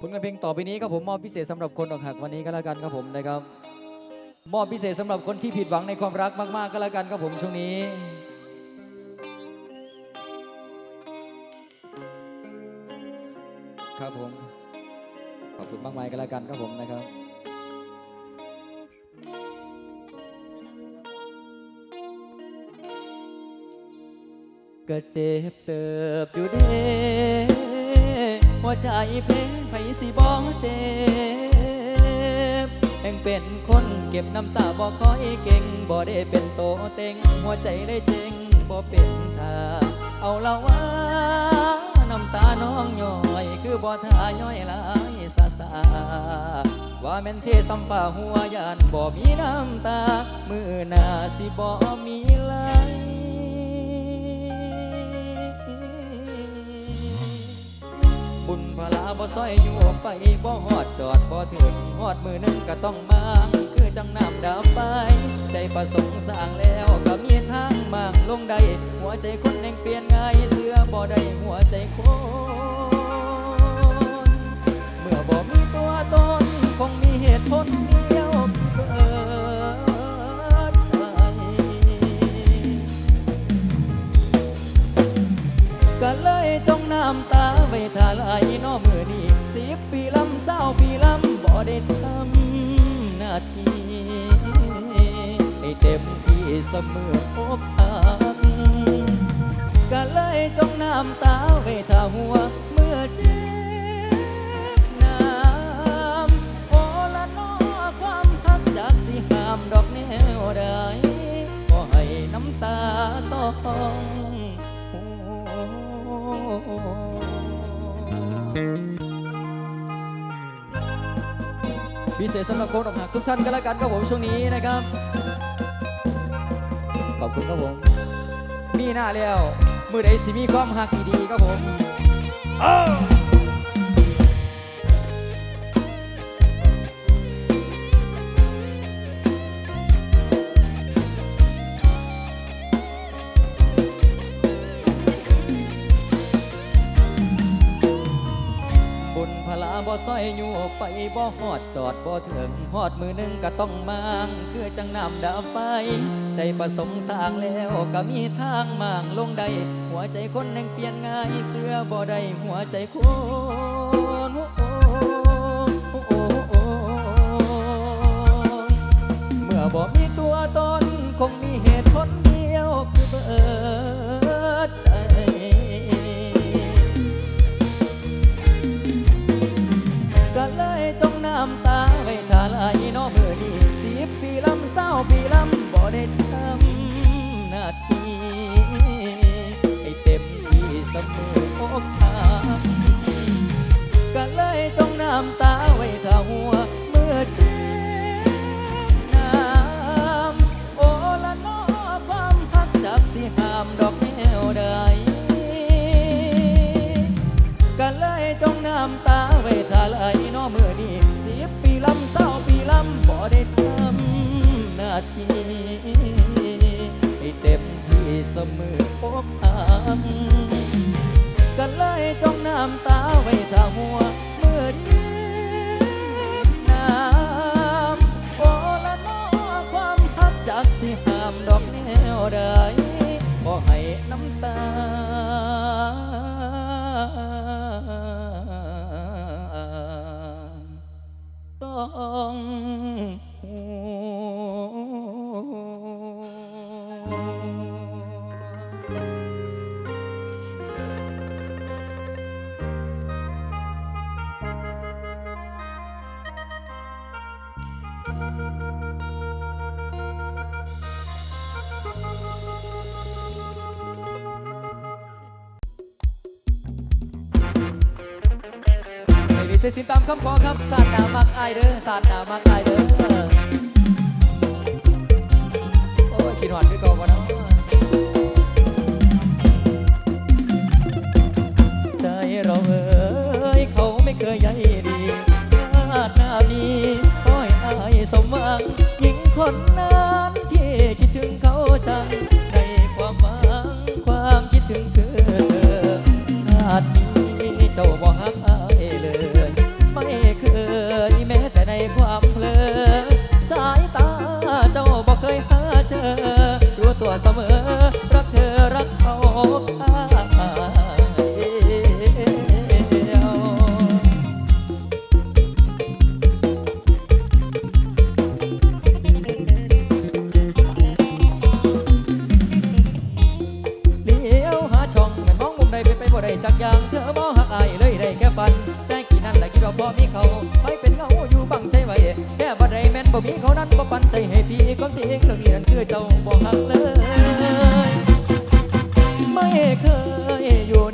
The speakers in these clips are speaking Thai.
ผลงานเพลงต่อไปนี้ครับผมมอบพิเศษสำหรับคนอกหักวันนี้ก็แล้วกันครับผมนะครับมอบพิเศษสำหรับคนที่ผิดหวังในความรักมากๆก็แล้วกันครับผมช่วงนี้ ครับผมขอบคุณมากมายก็แล้วกันครับผมนะครับก็เจ็บเติบอยู่เด้หัวใจเพลง ไผสิบ่เจ็บแห่งเป็นคนเก็บน้ำตาบ่คอยเก่งบ่ได้เป็นโตเต็ง หัวใจเลยเจงบ่เป็นท่าเอาละว่าน้ำตาน้องย่อยคือบ่ท่าย่อยลายซาซาว่าแม่นเทสัมป่าหัวยานบ่มีน้ำตา มือหน้าสิบ่มีไหล บุญพลาบ่ซอยอยู่ไปบ่ฮอดจอดบ่ถึงฮอดมือหนึงก็ต้องมางคือจังน้ำดับไปใจประสงค์สร้างแล้วก็มีทางมางลงได้หัวใจคนแห่งเปลี่ยนง่ายเสื้อบ่ได้หัวใจคนเมื่อบ่มีตัวตนคงมีเหตุผลเดียวเกิดใจก็เลยจงน้ำตา ไว้ท่าไหลนอมือนี้สิบปีลำเศร้าปีลำบ่ได้ทำหน้าที่ให้เต็มที่เสมอพบทางก็เลยจงน้ำตาไว้ท่าหัวเมื่อเจ็บน้ำโอละนอความพักจากสิหามดอกแนวใดก็ให้น้ำตาต้อง พิเศษสำหรับโค้ดอกหักทุกท่านก็แล้วกันครับผมช่วงนี้นะครับ ขอบคุณครับผม มีหน้าแล้ว มือใดสิมีความหักดีๆครับผม Oh! บ่ซอยอยู่ไปบ่ฮอดจอดบ่ถึงฮอดมือหนึ่งก็ต้องมางคือจังน้ำดับไฟ ใจประสงค์สร้างแล้วก็มีทางมางลงได้หัวใจคนแห่งเปลี่ยนง่ายเสื้อบ่ได้หัวใจคำตาไว้ทาไหลน้อเมื่อนี้สิบปีลำเศร้าปีลำบ่ได้ทำหน้าที่ให้เต็มที่เสมอพบทางก็เลยจงน้ำตาไว้ทาหัวเมื่อเจ็บน้ำโอละนอความพักจากสิหามดอกแนวใดบ่ให้น้ำตา องห สียสินตามคำขอครับสาดหนามักอายเด้อสาดหนามักอายเด้อโอ้ยคิดหวานคือเก่าบ่เนาะใจเราเอ้ยเขาไม่เคยใยดี ชาติหน้ามีขอให้อายสมหวังหญิงคนนั้นที่คิดถึงเขาจังในความหวังความคิดถึงคือเธอชาตินี้เจ้าบ่ฮัก ความจริงเรื่องนี้นั้นคือเจ้าบอกหักเลย ไม่เคยอยู่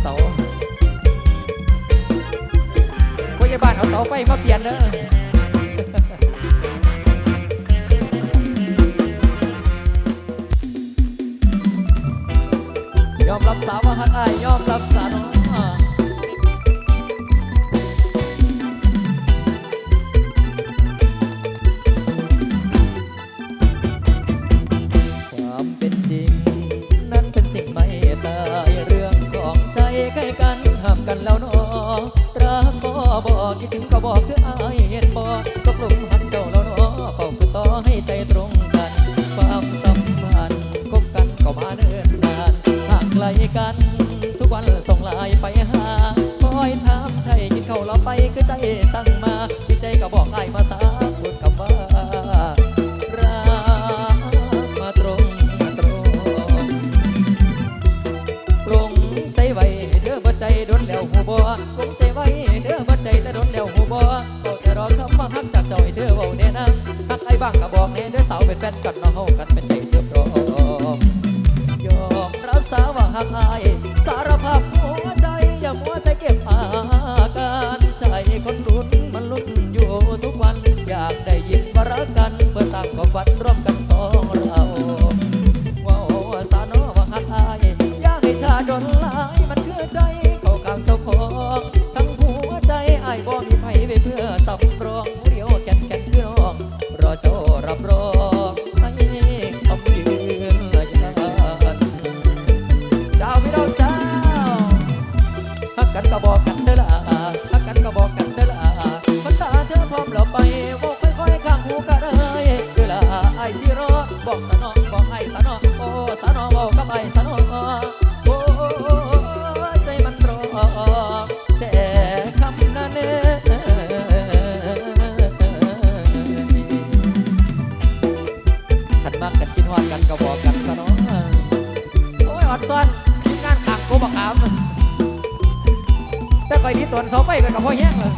เสาพยาบาลเอาเสาไฟมาเปลี่ยนเด้อมรับสาวว่าหักอายยอมรับสาวน้อย กันแล้วเนาะรักบ่บอกคิดถึงก็บอกคืออายเห็นบ่ตกหลุมหักเจ้าแล้วเนาะเป่าคือต่อให้ใจตรงกันความสัมพันธ์คบกันก็มาเนิ่นนานห่างไกลกัน ทุกวันส่งลายไปหา เป็นแฟนกันนะเฮา กันคิดฮอดกันก็บอกกันซะเนาะโอ้ยอดซ่อนงานขังกูบักขามแต่ก่อนนี้ตันเสาไฟกันกับพ่อแย่งเลย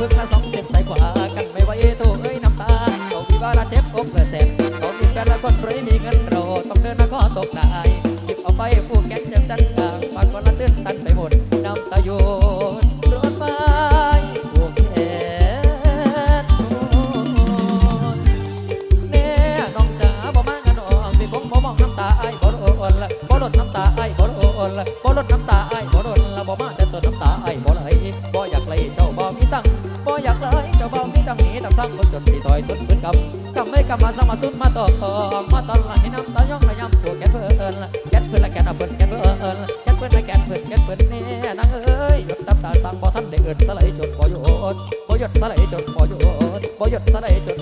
พิ่งมาสองเซนใส่กว่ากันไม่ไหวโถเอ้ยน้ำตาเขามีวาลาเจ็บอกเพื่อเสร็จเขามีแฟนแล้วก็รวยมีเงินเราต้องเดินมาก็ตกได้ กัทั้งคนจนสีถอยต้นพื้นกับกำไม่กำมาสังมาสุดมาต่อมาตอนละให้น้ำตอนย่องละยำตัวแกเพื่อนแกเพื่อนละแกเอาเพื่อนแกเพื่อนแกเพื่อนละแกเพื่อนแกเพื่อนแน่นางเอ้ยหยดน้ำตาสั่งบ่ท่านได้เอิญสลายจนบ่หยดบ่หยดสลายจนบ่หยดบ่หยดสลายจน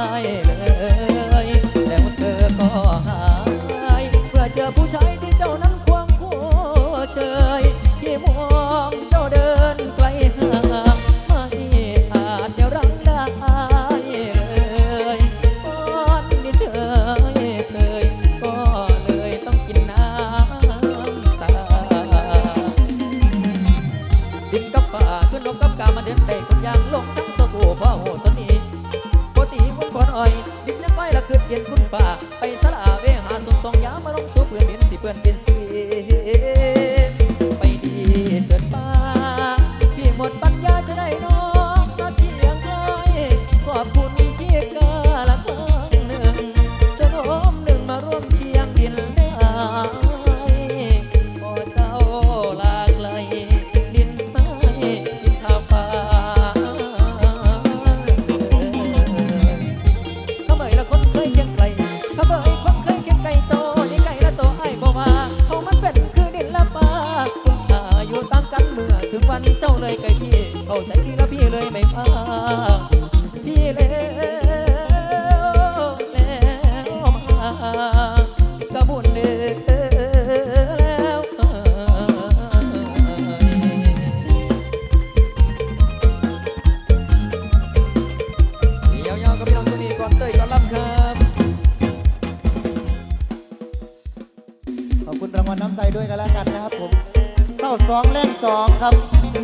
เลยแล้วเธอก็หายเพื่อเจอผู้ชาย con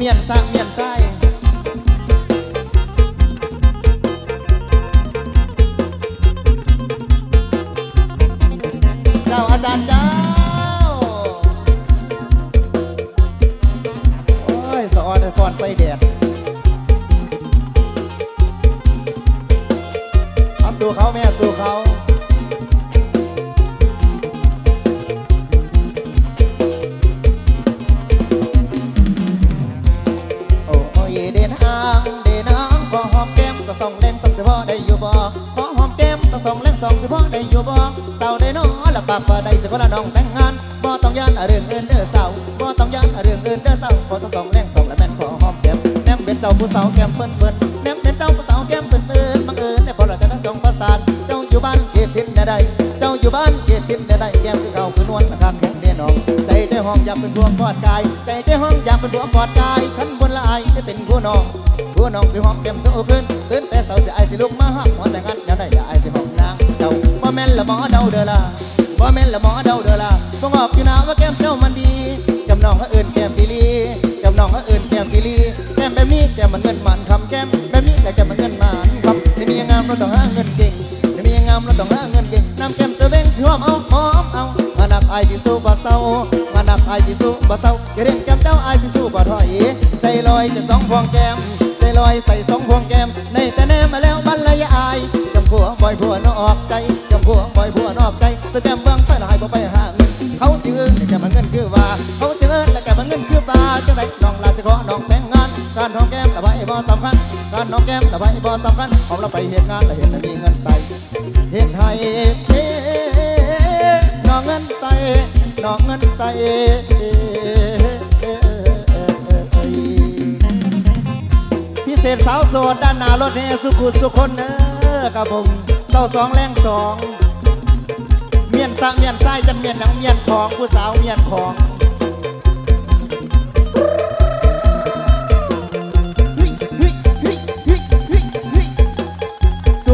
มียนสะเมียนไส้ สิคนละน้องแต่งงานบ่ต้องยันเรื่องอื่นเด้อเศร้าบ่ต้องยันเรื่องอื่นเด้อเศร้าขอสักสองแรงสองและแม่นขอหอมแก้มแนมเป็นเจ้าผู้สาวแก้มเปิ้นเปิ้นแนมเป็นเจ้าผู้สาวแก้มเปิ้นเปิ้นบังเอิญได้พอเราจะทั้งจงประสานเจ้าอยู่บ้านเขตทินใดๆเจ้าอยู่บ้านเขตทินใดๆแก้มคือเก่าคือนวลนะครับแข็งเด่น้องใจใจห้องอยากเป็นพวงกอดกายใจใจห้องอยากเป็นพวงกอดกายขันบนละอายได้เป็นผู้น้องผู้น้องสิหอมแก้มสู้ขึ้นตื่นแต่เสาจะไอายสิลุกมาห้ามหัวแต่งันแล้วได้อยาไอายสิหอมนางเจ้าบ่แม่นละหมอเดาเด้อล่ะ บ่แม่นละหมอเดาเด้อล่ะต้องออกอยู่นาว่าแก้มเจ้ามันดีจำน้องเขาเอื่นแก้มปีลีจำน้องเขาเอื่นแก้มปีลีแก้มแบบนี้แก้มมันเงินมันคำแก้มแบบนี้แต่แก้มมันเงินมันคำในมีงามเราต้องหาเงินเก่งในมีงามเราต้องหาเงินเก่งน้ำแก้มจะเบ่งสิหอมเอาหอมเอามานักไอายสิสู้บ่เศร้ามานักไอายสิสู้บ่เศร้าอย่าเร่งแก้มเจ้าไอายสิสู้บ่ถอยใจลอยจะสองพวงแก้มใจลอยใส่สองพวงแก้มในแต่แนมมาแล้วบรรลัยายจำผัวบ่อยผัวนอกใจจำผัวบ่อยผัวนอกใจสแกมเบื้องใส่า คัญการหอมแก้มละใบบ่สำคัญหอมละไปเหตุงานละเห็นมีเงินใส่เห็นให้เฮ้น้องเงินใส่น้องเงินใส่พิเศษสาวโสดด้านหน้ารถเฮสุขุสุคนเออครับผมเศร้าสองแรงสองเมียนสะเมียนไส้จังเมียนหนังเมียนของผู้สาวเมียนของ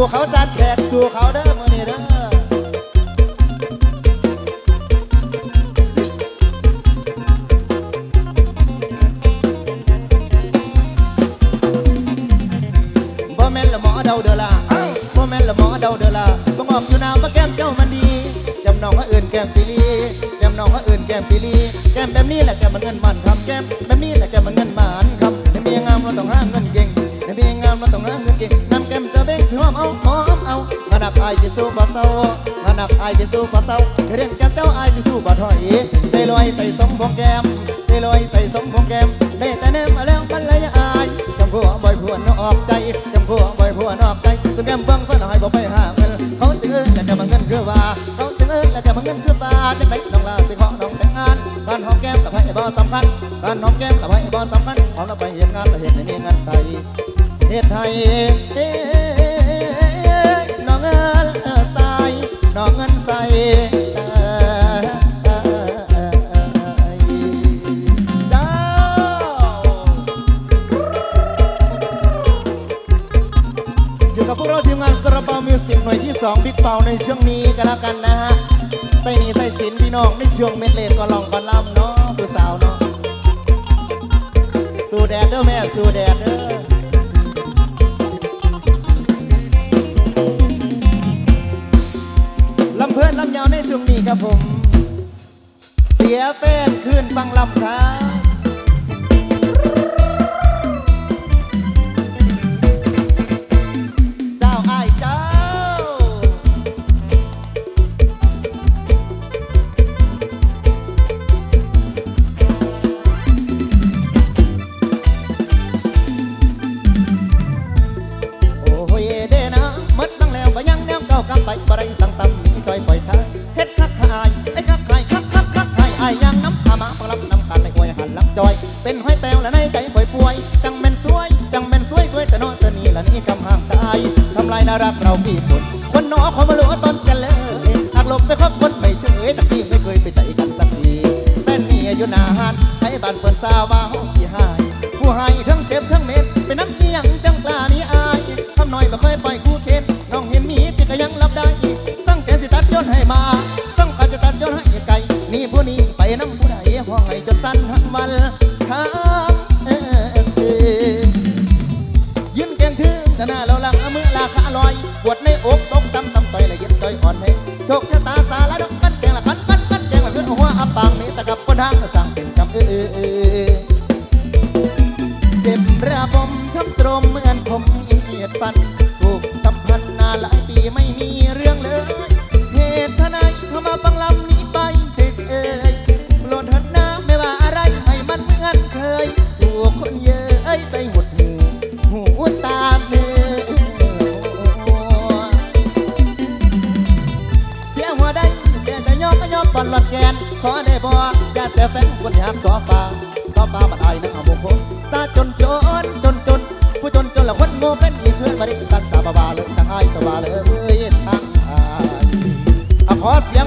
สู่เขาจานแขกสู่เขาเด้อมือนี้เด้อบ่แม่นละหมอเดาเด้อล่ะบ่แม่นละหมอเดาเด้อล่ะต้องออกอยู่นามว่าแก้มเจ้ามันดีจำน้องว่าอื่นแก้มปีลีจำน้องว่าอื่นแก้มปีลีแก้มแบบนี้แหละแก้มมันเงินมันครับแก้ม อายจะสู้บ่เศร้ามานักอายจะสู้บ่เศร้าเรียนแก้มเจ้าอายจะสู้บ่ถอยได้ลอยใส่สมพวงแก้มได้ลอยใส่สมพวงแก้มได้แต่แนมมาแล้วมันเลยอายจำผัวบ่อยผัวนออกใจจำผัวบ่อยผัวนออกใจสุดแก้มเบิ่งซะหน่อยบ่ไปหาเงินเขาจึงเอิ้นแล้วก็มาเงินคือว่าเขาจึงเอิ้นแล้วก็มาเงินคือว่าจังไดน้องลาสิขอน้องแต่งงานการหอมแก้มกับไผบ่สำคัญการหอมแก้มกับไผบ่สำคัญหอมแล้วไปเฮ็ดงานแล้วเฮ็ดให้มีเงินใส่เฮ็ดให้ เอิ้นใสน้องเงินใสเจ้าอยู่กับพวกเราทีมงานสระเปามิวสิกหน่วยที่ 2 บิ๊กเปาในช่วงนี้กันแล้วกันนะฮะ ใส่หนีใส่สินพี่น้องในช่วงเม็ดเลนก็ลองก็ล่ำเนาะผู้สาวเนาะ สู้แดดเด้อแม่ สู้แดดเด้อาวในช่วงนี้ครับผม เสียแฟนขึ้นฟังลำคา สาว หลายปีไม่มีเรื่องเลย เหตุชะไหนเขามาบังลำนี้ไปเฉยโปรดเถิดนะไม่ว่าอะไรให้มันเหมือนเคยถูกคนเย้ยไปหมดหูหูตาเนื้อเสียหัวได้เสียแต่ยอมก็ยอมก่อนหลอดแกน ขอได้บ่อย่าเสียแฟนควรอยากต่อฟ้าต่อฟ้ามันอายนักเอาบุคคลซาจนจนจนจน ขอเสียง